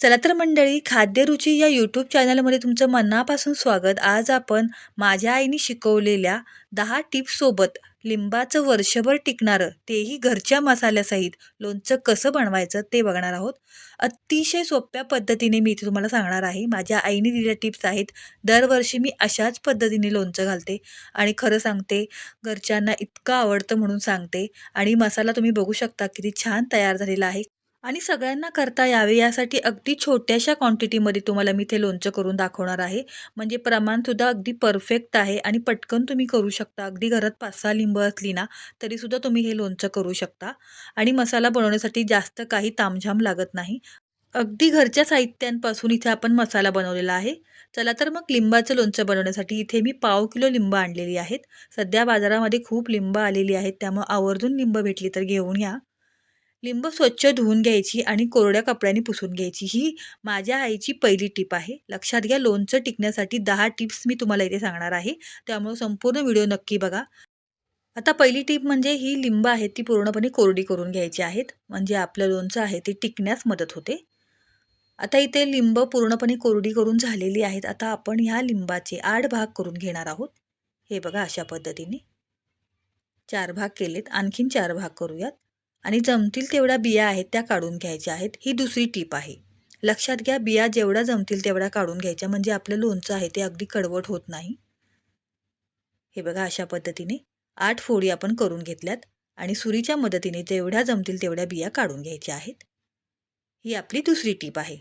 चला तर मंडळी खाद्यरुची या यूट्यूब चॅनलमध्ये तुमचं मनापासून स्वागत. आज आपण माझ्या आईने शिकवलेल्या दहा टिप्ससोबत लिंबाचं वर्षभर टिकणारं तेही घरच्या मसाल्यासहित लोणचं कसं बनवायचं ते बघणार आहोत. अतिशय सोप्या पद्धतीने मी इथे तुम्हाला सांगणार आहे. माझ्या आईने दिलेल्या टिप्स आहेत दरवर्षी मी अशाच पद्धतीने लोणचं घालते आणि खरं सांगते घरच्यांना इतकं आवडतं म्हणून सांगते. आणि मसाला तुम्ही बघू शकता किती छान तयार झालेला आहे. आणि सगळ्यांना करता यावे यासाठी अगदी छोट्याशा क्वांटिटीमध्ये तुम्हाला मी ते लोणचं करून दाखवणार आहे. म्हणजे प्रमाणसुद्धा अगदी परफेक्ट आहे आणि पटकन तुम्ही करू शकता. अगदी घरात पाच सहा लिंब असली ना तरीसुद्धा तुम्ही हे लोणचं करू शकता. आणि मसाला बनवण्यासाठी जास्त काही तामझाम लागत नाही. अगदी घरच्या साहित्यांपासून इथे आपण मसाला बनवलेला आहे. चला तर मग लिंबाचं लोणचं बनवण्यासाठी इथे मी पाव किलो लिंब आणलेली आहेत. सध्या बाजारामध्ये खूप लिंब आलेली आहेत. त्यामुळे आवर्जून लिंब भेटली तर घेऊन या. लिंब स्वच्छ धुवून घ्यायची आणि कोरड्या कपड्याने पुसून घ्यायची. ही माझ्या आईची पहिली टीप आहे. लक्षात घ्या लोणचं टिकण्यासाठी दहा टिप्स मी तुम्हाला इथे सांगणार आहे. त्यामुळे संपूर्ण व्हिडिओ नक्की बघा. आता पहिली टीप म्हणजे ही लिंब आहे ती पूर्णपणे कोरडी करून घ्यायची आहेत. म्हणजे आपलं लोणचं आहे ते टिकण्यास मदत होते. आता इथे लिंब पूर्णपणे कोरडी करून झालेली आहेत. आता आपण ह्या लिंबाचे आठ भाग करून घेणार आहोत. हे बघा अशा पद्धतीने. चार भाग केलेत. आणखीन चार भाग करूयात. आणि जमतील तेवढ्या बिया आहेत त्या काढून घ्यायच्या आहेत. ही दुसरी टीप आहे. लक्षात घ्या बिया जेवढ्या जमतील तेवढ्या काढून घ्यायच्या म्हणजे आपलं लोणचं आहे ते अगदी कडवट होत नाही. हे बघा अशा पद्धतीने आठ फोडी आपण करून घेतल्यात आणि सुरीच्या मदतीने जेवढ्या जमतील तेवढ्या बिया काढून घ्यायच्या आहेत. ही आपली दुसरी टीप आहे.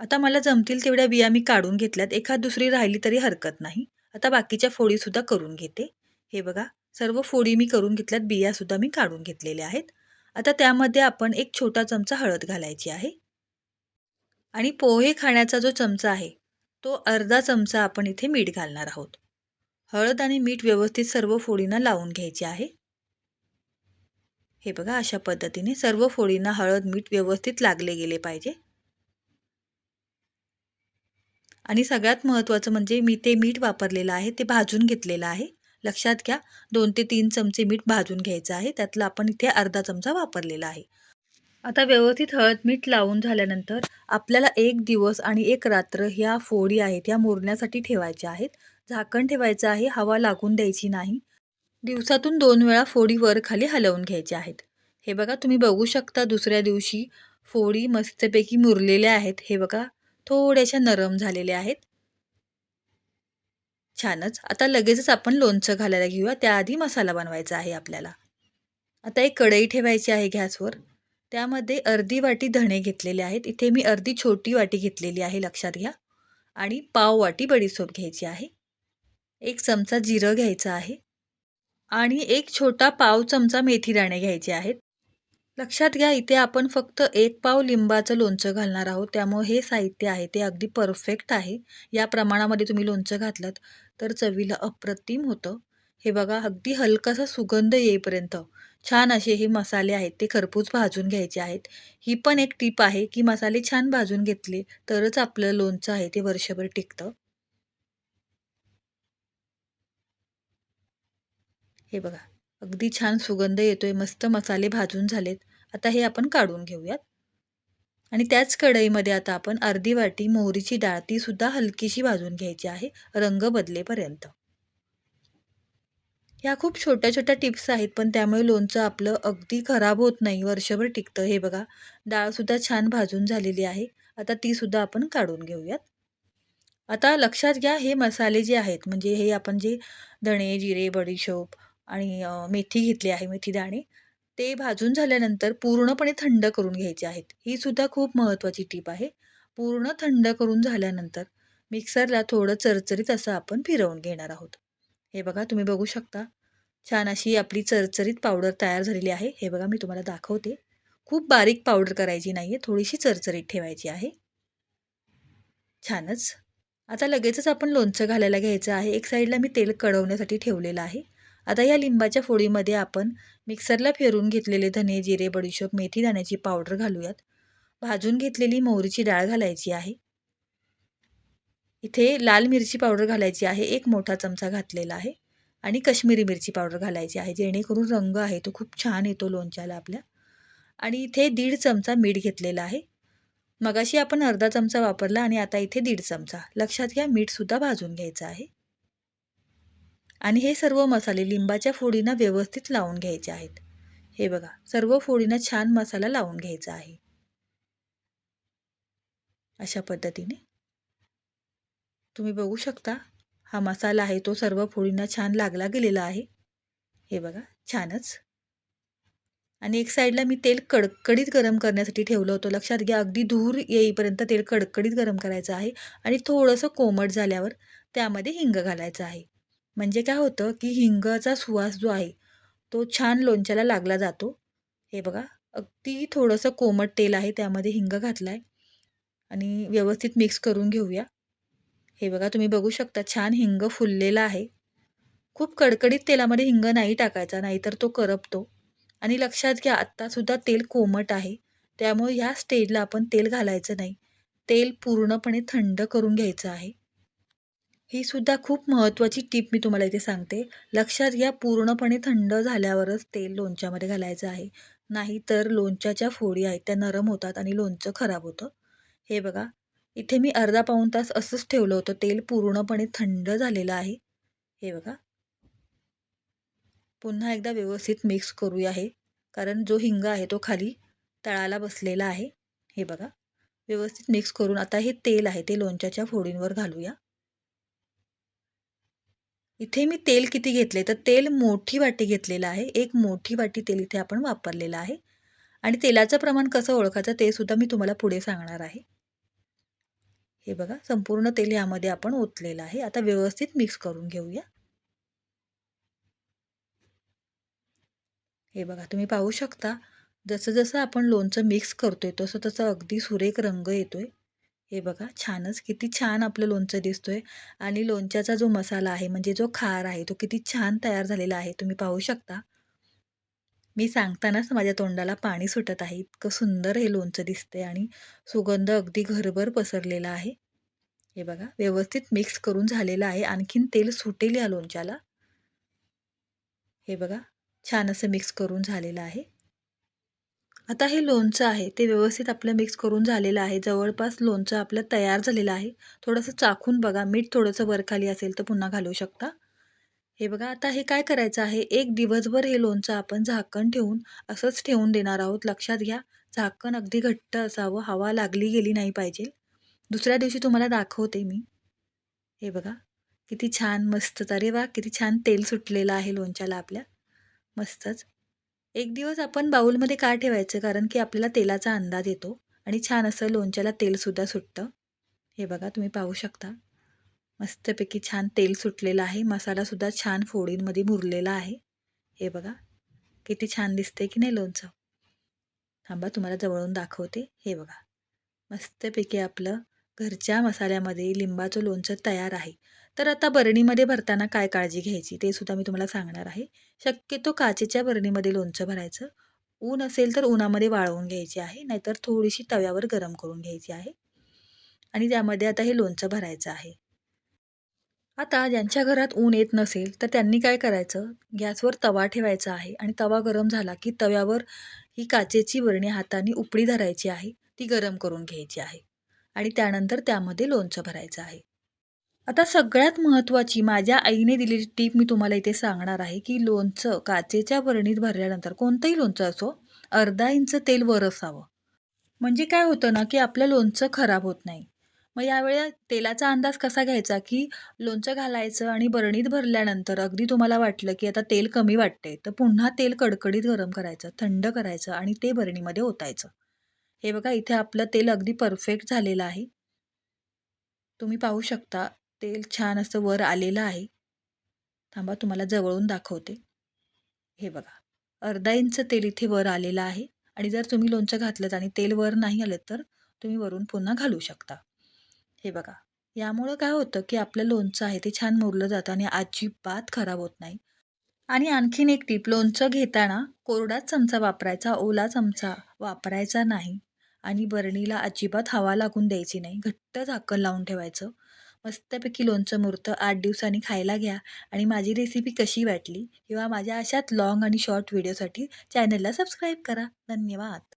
आता मला जमतील तेवढ्या बिया मी काढून घेतल्यात. एखाद दुसरी राहिली तरी हरकत नाही. आता बाकीच्या फोडीसुद्धा करून घेते. हे बघा सर्व फोडी मी करून घेतल्यात बियासुद्धा मी काढून घेतलेल्या आहेत. आता त्यामध्ये आपण एक छोटा चमचा हळद घालायची आहे. आणि पोहे खाण्याचा जो चमचा आहे तो अर्धा चमचा आपण इथे मीठ घालणार आहोत. हळद आणि मीठ व्यवस्थित सर्व फोडींना लावून घ्यायचे आहे. हे बघा अशा पद्धतीने सर्व फोडींना हळद मीठ व्यवस्थित लागले गेले पाहिजे. आणि सगळ्यात महत्त्वाचं म्हणजे मी ते मीठ वापरलेलं आहे ते भाजून घेतलेलं आहे. लक्षात घ्या दोन ते तीन चमचे मीठ भाजून घ्यायचं आहे. त्यातलं आपण इथे अर्धा चमचा वापरलेला आहे. आता व्यवस्थित हळद मीठ लावून झाल्यानंतर आपल्याला एक दिवस आणि एक रात्र ह्या फोडी आहेत या मोरण्यासाठी ठेवायच्या आहेत. झाकण ठेवायचं आहे हवा लागून द्यायची नाही. दिवसातून दोन वेळा फोडी वर खाली हलवून घ्यायच्या आहेत. हे बघा तुम्ही बघू शकता दुसऱ्या दिवशी फोडी मस्तपैकी मुरलेल्या आहेत. हे बघा थोड्याशा नरम झालेल्या आहेत. छानच. आता लगेचच आपण लोणचं घालायला घेऊया. त्याआधी मसाला बनवायचा आहे आपल्याला. आता एक कढई ठेवायची आहे गॅसवर. त्यामध्ये अर्धी वाटी धणे घेतलेले आहेत. इथे मी अर्धी छोटी वाटी घेतलेली आहे लक्षात घ्या. आणि पाव वाटी बडीसोप घ्यायची आहे. एक चमचा जिरं घ्यायचं आहे. आणि एक छोटा पाव चमचा मेथी दाणे घ्यायचे आहेत. लक्षात घ्या इथे आपण फक्त एक पाव लिंबाचं लोणचं घालणार आहोत. त्यामुळे हे साहित्य आहे ते अगदी परफेक्ट आहे. या प्रमाणामध्ये तुम्ही लोणचं घातलं तर चवीला अप्रतिम होतं. हे बघा अगदी हलकासा सुगंध येईपर्यंत छान असे हे मसाले आहेत ते खरपूस भाजून घ्यायचे आहेत. ही पण एक टीप आहे की मसाले छान भाजून घेतले तरच आपलं लोणचं आहे ते वर्षभर टिकतं. हे बघा. अगदी छान सुगंध येतोय मस्त मसाले भाजून झालेत. आता हे आपण काढून घेऊयात. आणि त्याच कढईमध्ये आता आपण अर्धी वाटी मोहरीची डाळ ती सुद्धा हलकीशी भाजून घ्यायची आहे रंग बदलेपर्यंत. ह्या खूप छोट्या छोट्या टिप्स आहेत पण त्यामुळे लोणचं आपलं अगदी खराब होत नाही वर्षभर टिकतं. हे बघा डाळसुद्धा छान भाजून झालेली आहे. आता तीसुद्धा आपण काढून घेऊयात. आता लक्षात घ्या हे मसाले जे आहेत म्हणजे हे आपण जे धणे जिरे बडीशोप आणि मेथी घेतली आहे मेथी दाणे. ते भाजून झाल्यानंतर पूर्णपणे थंड करून घ्यायचे आहेत. ही सुद्धा खूप महत्त्वाची टीप आहे. पूर्ण थंड करून झाल्यानंतर मिक्सरला थोडं चरचरीत असं आपण फिरवून घेणार आहोत. हे बघा तुम्ही बघू शकता. छान अशी आपली चरचरीत पावडर तयार झालेली आहे. हे बघा मी तुम्हाला दाखवते. खूप बारीक पावडर करायची नाही आहे थोडीशी चरचरीत ठेवायची आहे. छानच. आता लगेचच आपण लोणचं घालायला घ्यायचं आहे. एक साईडला मी तेल कडवण्यासाठी ठेवलेलं आहे. आता या लिंबाच्या फोडीमध्ये आपण मिक्सरला फिरून घेतलेले धने जिरे बडीशोप मेथी दाण्याची पावडर घालूयात. भाजून घेतलेली मोहरीची डाळ घालायची आहे. इथे लाल मिरची पावडर घालायची आहे एक मोठा चमचा घातलेला आहे. आणि कश्मीरी मिरची पावडर घालायची आहे जेणेकरून रंग आहे तो खूप छान येतो लोणच्याला आपल्या. आणि इथे दीड चमचा मीठ घेतलेला आहे. मगाशी आपण अर्धा चमचा वापरला आणि आता इथे दीड चमचा. लक्षात घ्या मीठसुद्धा भाजून घ्यायचं आहे. आणि हे सर्व मसाले लिंबाच्या फोडींना व्यवस्थित लावून घ्यायचे आहेत. हे बघा सर्व फोडींना छान मसाला लावून घ्यायचा आहे. अशा पद्धतीने. तुम्ही बघू शकता हा मसाला आहे तो सर्व फोडींना छान लागला गेलेला आहे. हे बघा छानच. आणि एक साईडला मी तेल कडकडीत गरम करण्यासाठी ठेवलं होतं. लक्षात घ्या अगदी धूर येईपर्यंत तेल कडकडीत गरम करायचं आहे आणि थोडंसं कोमट झाल्यावर त्यामध्ये हिंग घालायचं आहे. म्हणजे काय होतं की हिंगाचा सुवास जो आहे तो छान लोणच्याला लागला जातो. हे बघा अगदी थोडंसं कोमट तेल आहे त्यामध्ये हिंग घातला आहे आणि व्यवस्थित मिक्स करून घेऊया. हे बघा तुम्ही बघू शकता छान हिंग फुललेला आहे. खूप कडकडीत तेलामध्ये हिंग नाही टाकायचा नाहीतर तो करपतो. आणि लक्षात घ्या आत्तासुद्धा तेल कोमट आहे. त्यामुळे ह्या स्टेजला आपण तेल घालायचं नाही. तेल पूर्णपणे थंड करून घ्यायचं आहे. ही सुद्धा खूप महत्त्वाची टीप मी तुम्हाला इथे सांगते. लक्षात घ्या पूर्णपणे थंड झाल्यावरच तेल लोणच्यामध्ये घालायचं आहे. नाहीतर लोणच्याच्या फोडी आहेत त्या नरम होतात आणि लोणचं खराब होतं. हे बघा इथे मी अर्धा पाऊण तास असंच ठेवलं होतं. तेल पूर्णपणे थंड झालेलं आहे. हे बघा. पुन्हा एकदा व्यवस्थित मिक्स करूया हे. कारण जो हिंग आहे तो खाली तळाला बसलेला आहे. हे बघा. व्यवस्थित मिक्स करून आता हे तेल आहे ते लोणच्याच्या फोडींवर घालूया. इथे मी तेल किती घेतले तर तेल मोठी वाटी घेतलेलं आहे. एक मोठी वाटी तेल इथे आपण वापरलेलं आहे. आणि तेलाचं प्रमाण कसं ओळखायचं ते सुद्धा मी तुम्हाला पुढे सांगणार आहे. हे बघा संपूर्ण तेल यामध्ये आपण ओतलेलं आहे. आता व्यवस्थित मिक्स करून घेऊया. हे बघा तुम्ही पाहू शकता. जसं जसं आपण लोणचं मिक्स करतोय तसं तसं अगदी सुरेख रंग येतोय. हे बघा छानच किती छान आपलं लोणचं दिसतोय. आणि लोणच्याचा जो मसाला आहे म्हणजे जो खार आहे तो किती छान तयार झालेला आहे. तुम्ही पाहू शकता. मी सांगतानाच माझ्या तोंडाला पाणी सुटत आहे. इतकं सुंदर हे लोणचं दिसतंय आणि सुगंध अगदी घरभर पसरलेला आहे. हे बघा व्यवस्थित मिक्स करून झालेलं आहे. आणखीन तेल सुटेल या लोणच्याला. हे बघा छान असं मिक्स करून झालेलं आहे. आता हे लोणचं आहे ते व्यवस्थित आपलं मिक्स करून झालेलं आहे. जवळपास लोणचं आपलं तयार झालेलं आहे. थोडंसं चाखून बघा. मीठ थोडंसं वरखाली असेल तर पुन्हा घालू शकता. हे बघा आता हे काय करायचं आहे? एक दिवसभर हे लोणचं आपण झाकण ठेवून असंच ठेवून देणार आहोत. लक्षात घ्या झाकण अगदी घट्ट असावं. हवा लागली गेली नाही पाहिजे. दुसऱ्या दिवशी तुम्हाला दाखवते मी. हे बघा किती छान मस्त अरे वा किती छान तेल सुटलेलं आहे लोणच्याला आपल्या. मस्तच. एक दिवस आपण बाऊलमध्ये का ठेवायचं? कारण की आपल्याला तेलाचा अंदाज येतो आणि छान असं लोणच्याला तेलसुद्धा सुटतं. हे बघा तुम्ही पाहू शकता. मस्तपैकी छान तेल सुटलेलं आहे. मसालासुद्धा छान फोडींमध्ये मुरलेला आहे. हे बघा किती छान दिसते की नाही लोणचं? थांबा तुम्हाला जवळून दाखवते. हे बघा मस्तपैकी आपलं घरच्या मसाल्यामध्ये लिंबाचं लोणचं तयार आहे. तर आता बरणीमध्ये भरताना काय काळजी घ्यायची ते सुद्धा मी तुम्हाला सांगणार आहे. शक्यतो काचेच्या बरणीमध्ये लोणचं भरायचं. ऊन असेल तर उन्हामध्ये वाळवून घ्यायची आहे नाहीतर थोडीशी तव्यावर गरम करून घ्यायची आहे. आणि त्यामध्ये आता हे लोणचं भरायचं आहे. आता ज्यांच्या घरात ऊन येत नसेल तर त्यांनी काय करायचं? गॅसवर तवा ठेवायचा आहे आणि तवा गरम झाला की तव्यावर ही काचेची बरणी हाताने उपडी धरायची आहे ती गरम करून घ्यायची आहे. आणि त्यानंतर त्यामध्ये लोणचं भरायचं आहे. आता सगळ्यात महत्त्वाची माझ्या आईने दिलेली टीप मी तुम्हाला इथे सांगणार आहे की लोणचं काचेच्या बरणीत भरल्यानंतर कोणतंही लोणचं असो अर्धा इंच तेल वर असावं. म्हणजे काय होतं ना की आपलं लोणचं खराब होत नाही. मग यावेळी तेलाचा अंदाज कसा घ्यायचा की लोणचं घालायचं आणि बरणीत भरल्यानंतर अगदी तुम्हाला वाटलं की आता तेल कमी वाटते तर पुन्हा तेल कडकडीत गरम करायचं थंड करायचं आणि ते बरणीमध्ये ओतायचं. हे बघा इथे आपलं तेल अगदी परफेक्ट झालेलं आहे. तुम्ही पाहू शकता तेल छान असं वर आलेलं आहे. थांबा तुम्हाला जवळून दाखवते. हे बघा अर्धा इंच तेल इथे वर आलेलं आहे आणि जर तुम्ही लोणचं घातलं आणि तेल वर नाही आलं तर तुम्ही वरून पुन्हा घालू शकता. हे बघा यामुळं काय होतं की आपलं लोणचं आहे ते छान मुरलं जातं आणि अजिबात खराब होत नाही. आणि आणखीन एक टीप लोणचं घेताना कोरडाच चमचा वापरायचा ओला चमचा वापरायचा नाही आणि बरणीला अजिबात हवा लागून द्यायची नाही. घट्ट झाकण लावून ठेवायचं. मस्तपैकी लोणचं मुरतं आठ दिवसांनी खायला घ्या आणि माझी रेसिपी कशी वाटली किंवा माझ्या अशाच लाँग आणि शॉर्ट व्हिडिओसाठी चॅनलला सबस्क्राईब करा. धन्यवाद.